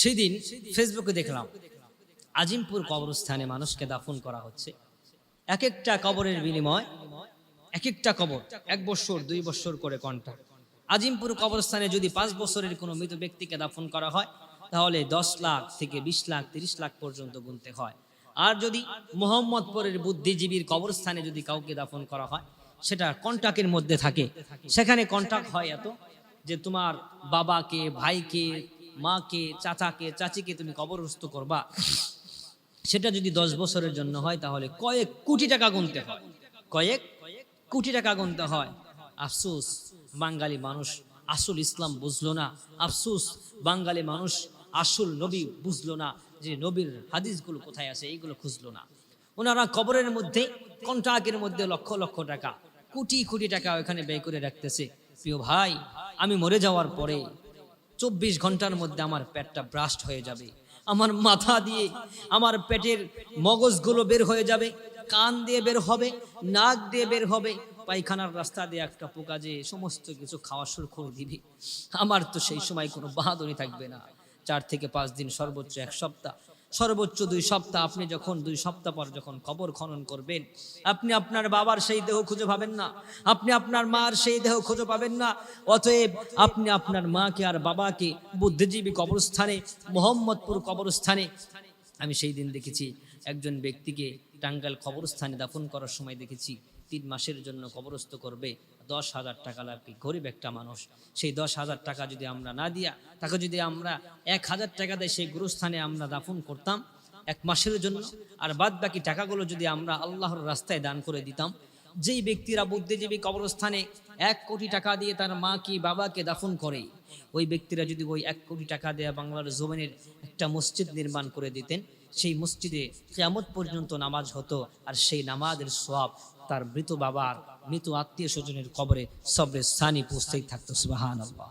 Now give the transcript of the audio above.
সেদিন ফেসবুকে দেখলাম, আজিমপুর কবরস্থানে মানুষকে দাফন করা হচ্ছে। এক একটা কবরের বিনিময়, এক একটা কবর, এক বছর, দুই বছর করে কন্ট্রাক্ট আজিমপুর কবরস্থানে যদি পাঁচ বছরের কোনো মৃত ব্যক্তিকে দাফন করা হয়, তাহলে দশ লাখ থেকে বিশ লাখ, তিরিশ লাখ পর্যন্ত গুনতে হয়। আর যদি মোহাম্মদপুরের বুদ্ধিজীবীর কবরস্থানে যদি কাউকে দাফন করা হয়, সেটা কন্ট্রাক্টের মধ্যে থাকে। সেখানে কন্ট্রাক্ট হয় এত যে তোমার বাবাকে, ভাইকে মাকে, চাচাকে, চাচিকে তুমি কবরস্থ করবা। সেটা যদি দশ বছরের জন্য হয়, তাহলে কয়েক কোটি টাকা গুনতে হয়। কয়েক কোটি টাকা গুনতে হয়। আফসুস, বাঙালি মানুষ আসল ইসলাম বুঝলো না। আফসুস, বাঙালি মানুষ আসল নবী বুঝলো না যে নবীর হাদিসগুলো কোথায় আছে, এইগুলো খুঁজলো না। ওনারা কবরের মধ্যে কন্ট্রাক্টের মধ্যে লক্ষ লক্ষ টাকা, কোটি কোটি টাকা ওখানে ব্যয় করে রাখতেছে। প্রিয় ভাই, আমি মরে যাওয়ার পরে চব্বিশ ঘণ্টার মধ্যে আমার পেটটা ব্রাস্ট হয়ে যাবে। আমার মাথা দিয়ে, আমার পেটের মগজগুলো বের হয়ে যাবে, কান দিয়ে বের হবে, নাক দিয়ে বের হবে। পায়খানার রাস্তা দিয়ে একটা পোকা যে সমস্ত কিছু খাওয়া শুরু করে দিবে। আমার তো সেই সময় কোনো বাহাদুরি থাকবে না। চার থেকে পাঁচ দিন সর্বোচ্চ এক সপ্তাহ সর্বোচ্চ দুই সপ্তাহ, আপনি যখন দুই সপ্তাহ পর যখন কবর খনন করবেন, আপনি আপনার বাবার সেই দেহ খুঁজে পাবেন না। আপনি আপনার মার সেই দেহ খুঁজে পাবেন না। অতএব আপনি আপনার মাকে আর বাবাকে বুদ্ধিজীবী কবরস্থানে, মোহাম্মদপুর কবরস্থানে, আমি সেই দিন দেখেছি, একজন ব্যক্তিকে টাঙ্গাইল কবরস্থানে দাফন করার সময় দেখেছি। তিন মাসের জন্য কবরস্থ করবে, দশ হাজার টাকা লাগবে। গরিব একটা মানুষ, সেই দশ হাজার টাকা যদি আমরা না দিয়া, তাকে যদি আমরা এক হাজার টাকা দিয়ে সেই গুরুস্থানে আমরা দাফন করতাম এক মাসের জন্য, আর বাদ বাকি টাকাগুলো যদি আমরা আল্লাহর রাস্তায় দান করে দিতাম, যেই ব্যক্তিরা বুদ্ধিজীবী কবরস্থানে এক কোটি টাকা দিয়ে তার মা কি বাবাকে দাফন করে, ওই ব্যক্তিরা যদি ওই এক কোটি টাকা দেয়া বাংলার জমিনের একটা মসজিদ নির্মাণ করে দিতেন, সেই মসজিদে কেয়ামত পর্যন্ত নামাজ হতো, আর সেই নামাজের সব তার মৃত বাবার মৃত আত্মীয় স্বজনের কবরে সবরে স্থানে পৌঁছতেই থাকতো সুবাহান আল্লাহ